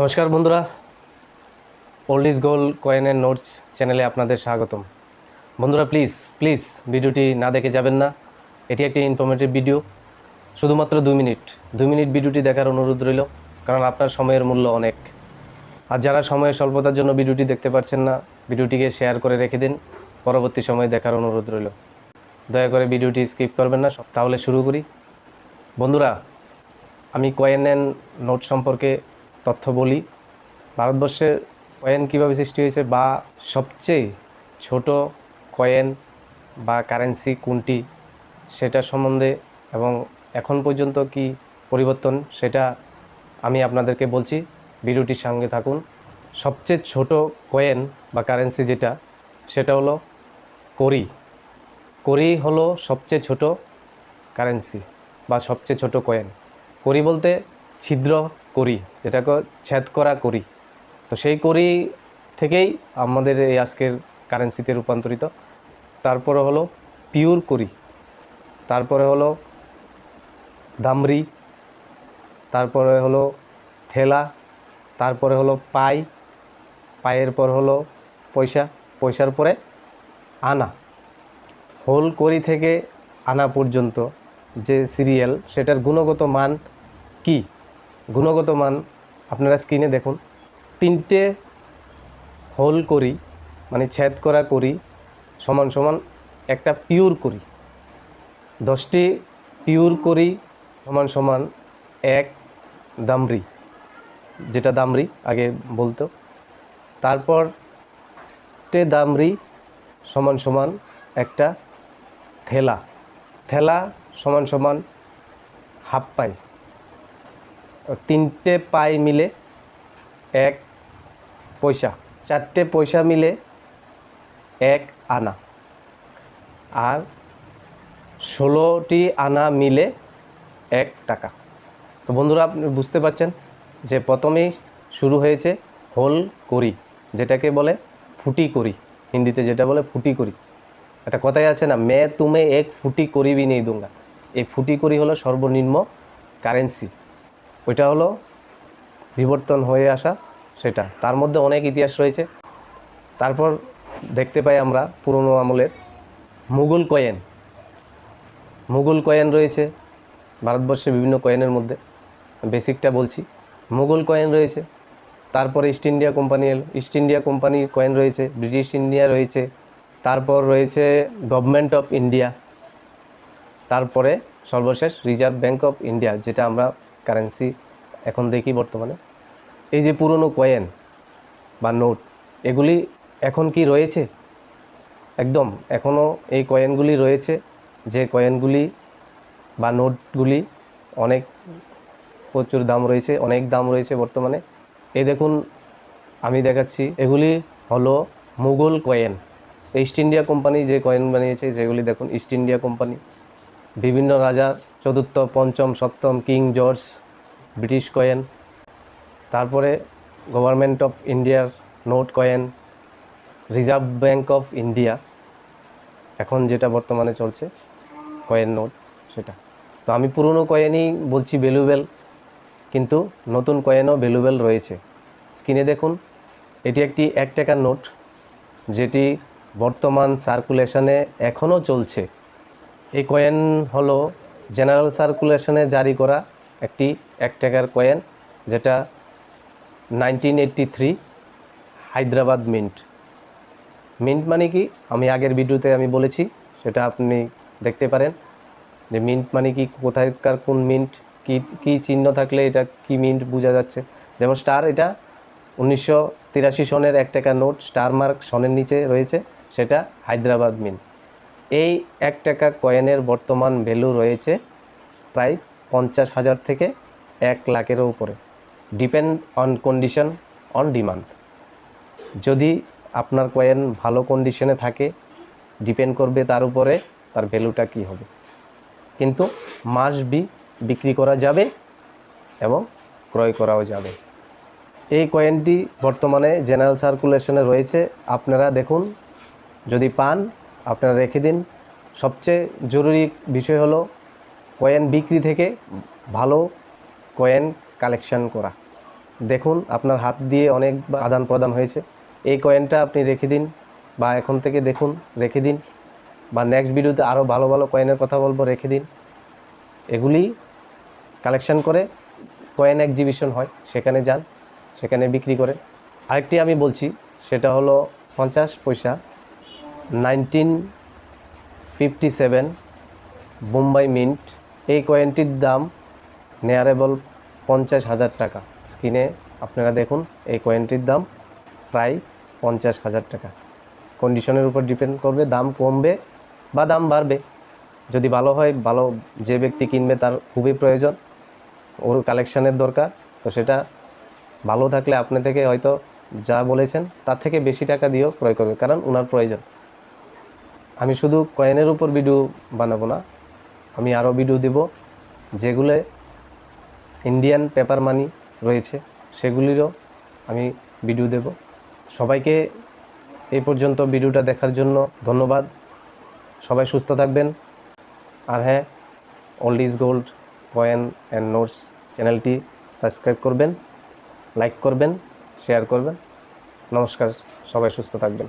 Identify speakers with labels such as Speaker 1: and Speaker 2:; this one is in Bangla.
Speaker 1: নমস্কার বন্ধুরা। ওল্ড ইজ গোল্ড কয়েনের নোটস চ্যানেলে আপনাদের স্বাগতম। বন্ধুরা প্লিজ প্লিজ ভিডিওটি না দেখে যাবেন না। এটি একটি ইনফরমেটিভ ভিডিও শুধুমাত্র দু মিনিট। দু মিনিট ভিডিওটি দেখার অনুরোধ রইল, কারণ আপনার সময়ের মূল্য অনেক। আর যারা সময়ের স্বল্পতার জন্য ভিডিওটি দেখতে পারছেন না, ভিডিওটিকে শেয়ার করে রেখে দিন। পরবর্তী সময়ে দেখার অনুরোধ রইল। দয়া করে ভিডিওটি স্কিপ করবেন না। তাহলে শুরু করি। বন্ধুরা, আমি কয়েন অ্যান্ড নোট সম্পর্কে তথ্য বলি ভারতবর্ষের কয়েন কীভাবে সৃষ্টি হয়েছে বা সবচেয়ে ছোট কয়েন বা কারেন্সি কোনটি সেটা সম্বন্ধে এবং এখন পর্যন্ত কি পরিবর্তন সেটা আমি আপনাদেরকে বলছি। ভিডিওটির সঙ্গে থাকুন। সবচেয়ে ছোট কয়েন বা কারেন্সি যেটা, সেটা হলো করি। করি হলো সবচেয়ে ছোট কারেন্সি বা সবচেয়ে ছোট কয়েন। করি বলতে ছিদ্র করি, যেটাকে ছেদ করা করি। তো সেই করি থেকেই আমাদের এই আজকের কারেন্সিতে রূপান্তরিত। তারপরে হলো পিওর করি। তারপরে হলো দামরি। তারপরে হলো থেলা। তারপরে হলো পাই। পায়ের পর হলো পয়সা। পয়সার পরে আনা। হোল করি থেকে আনা পর্যন্ত যে সিরিয়াল সেটার গুণগত মান কি? গুণগত মান আপনারা স্ক্রিনে দেখুন। তিনটে হোল করি মানে ছেদ করা করি, সমান সমান একটা পিওর করি। দশটি পিওর করি, সমান সমান এক দামরি যেটা দামরি আগে বলতো। তারপর টে দামরি সমান সমান একটা থেলা। থেলা সমান সমান হাফ পাই। তিনটে পাই মিলে এক পয়সা, চারটে পয়সা মিলে এক আনা। আর ষোলোটি আনা মিলে এক টাকা। তো বন্ধুরা, আপনি বুঝতে পারছেন যে প্রথমেই শুরু হয়েছে হোল করি, যেটাকে বলে ফুটি করি, হিন্দিতে যেটা বলে ফুটি করি। একটা কথাই আছে না, মে তুমে এক ফুটি করি বি নেই দুঙ্গা। এই ফুটি করি হলো সর্বনিম্ন কারেন্সি। ওইটা হলো বিবর্তন হয়ে আসা সেটা। তার মধ্যে অনেক ইতিহাস রয়েছে। তারপর দেখতে পাই আমরা পুরনো আমলের মুঘল কয়েন। মুঘল কয়েন রয়েছে ভারতবর্ষে বিভিন্ন কয়েনের মধ্যে। বেসিকটা বলছি, মুঘল কয়েন রয়েছে, তারপরে ইস্ট ইন্ডিয়া কোম্পানি এলো, ইস্ট ইন্ডিয়া কোম্পানির কয়েন রয়েছে, ব্রিটিশ ইন্ডিয়া রয়েছে, তারপর রয়েছে গভর্নমেন্ট অফ ইন্ডিয়া, তারপরে সর্বশেষ রিজার্ভ ব্যাঙ্ক অফ ইন্ডিয়া, যেটা আমরা কারেন্সি এখন দেখি বর্তমানে। এই যে পুরনো কয়েন বা নোট এগুলি এখন কি রয়েছে? একদম এখনও এই কয়েনগুলি রয়েছে, যে কয়েনগুলি বা নোটগুলি অনেক প্রচুর দাম রয়েছে, অনেক দাম রয়েছে বর্তমানে। এই দেখুন, আমি দেখাচ্ছি, এগুলি হলো Mughal coin East India Company যে কয়েন বানিয়েছে, যেগুলি দেখুন ইস্ট ইন্ডিয়া কোম্পানি বিভিন্ন রাজা চতুর্থ, পঞ্চম, সপ্তম, কিং জর্জ, ব্রিটিশ কয়েন, তারপরে গভর্নমেন্ট অফ ইন্ডিয়ার note coin, Reserve Bank of India, এখন যেটা বর্তমানে চলছে, কয়েন নোট, সেটা। তো আমি পুরনো কয়েনই বলছি ভ্যালুবেল কিন্তু নতুন কয়েনও ভ্যালুবেল রয়েছে। স্ক্রিনে দেখুন, এটি একটি এক টাকার নোট, যেটি বর্তমান সার্কুলেশনে এখনও চলছে। এই কয়েন হলো জেনারেল সার্কুলেশনে জারি করা একটি এক টাকার কয়েন, যেটা nineteen three Hyderabad mint. Mint মানে কি? আমি আগের ভিডিওতে আমি বলেছি, সেটা আপনি দেখতে পারেন। যে মিন্ট মানে কি? কোথায়কার কোন মিন্ট? কি কি চিহ্ন থাকলে এটা কি মিন্ট বোঝা যাচ্ছে? যেমন স্টার, এটা উনিশশো তিরাশি সনের এক টাকা নোট, স্টার মার্ক সনের নিচে রয়েছে, সেটা হায়দ্রাবাদ মিন্ট। এই এক টাকা কয়েনের বর্তমান ভ্যালু রয়েছে প্রায় পঞ্চাশ হাজার থেকে এক লাখেরও উপরে। Depend on condition on demand যদি আপনার কয়েন ভালো কন্ডিশনে থাকে ডিপেন্ড করবে তার উপরে, তার ভ্যালুটা কী হবে। কিন্তু মাস বি বিক্রি করা যাবে এবং ক্রয় করাও যাবে। এই কয়েনটি বর্তমানে জেনারেল সার্কুলেশনে রয়েছে। আপনারা দেখুন, যদি পান আপনারা রেখে দিন। সবচেয়ে জরুরি বিষয় হলো কয়েন বিক্রি থেকে ভালো কয়েন কালেকশন করা। দেখুন, আপনার হাত দিয়ে অনেক আদান প্রদান হয়েছে। এই কয়েনটা আপনি রেখে দিন বা এখন থেকে দেখুন, রেখে দিন বা নেক্সট ভিডিওতে আরও ভালো ভালো কয়েনের কথা বলব, রেখে দিন। এগুলি কালেকশন করে কয়েন এক্সিবিশন হয়, সেখানে যান, সেখানে বিক্রি করে। আরেকটি আমি বলছি, সেটা হলো পঞ্চাশ paisa nineteen fifty seven, Bombay mint, এই কয়েনটির দাম নেয়ারেবল পঞ্চাশ হাজার টাকা। স্ক্রিনে আপনারা দেখুন, এই কয়েনটির দাম প্রায় পঞ্চাশ হাজার টাকা। কন্ডিশনের উপর ডিপেন্ড করবে, দাম কমবে বা দাম বাড়বে। যদি ভালো হয়, ভালো যে ব্যক্তি কিনবে তার খুবই প্রয়োজন, ওর কালেকশানের দরকার। তো সেটা ভালো থাকলে আপনি থেকে হয়তো যা বলেছেন, তার থেকে বেশি টাকা দিয়েও ক্রয় করবে, কারণ ওনার প্রয়োজন। আমি শুধু কয়েনের উপর ভিডিও বানাবো না, আমি আরও ভিডিও দেব যেগুলো ইন্ডিয়ান পেপার মানি রয়েছে, সেগুলিরও আমি ভিডিও দেব। সবাইকে এই পর্যন্ত ভিডিওটা দেখার জন্য ধন্যবাদ। সবাই সুস্থ থাকবেন। আর হ্যাঁ old is gold coin and notes চ্যানেলটি সাবস্ক্রাইব করবেন লাইক করবেন শেয়ার করবেন। নমস্কার, সবাই সুস্থ থাকবেন।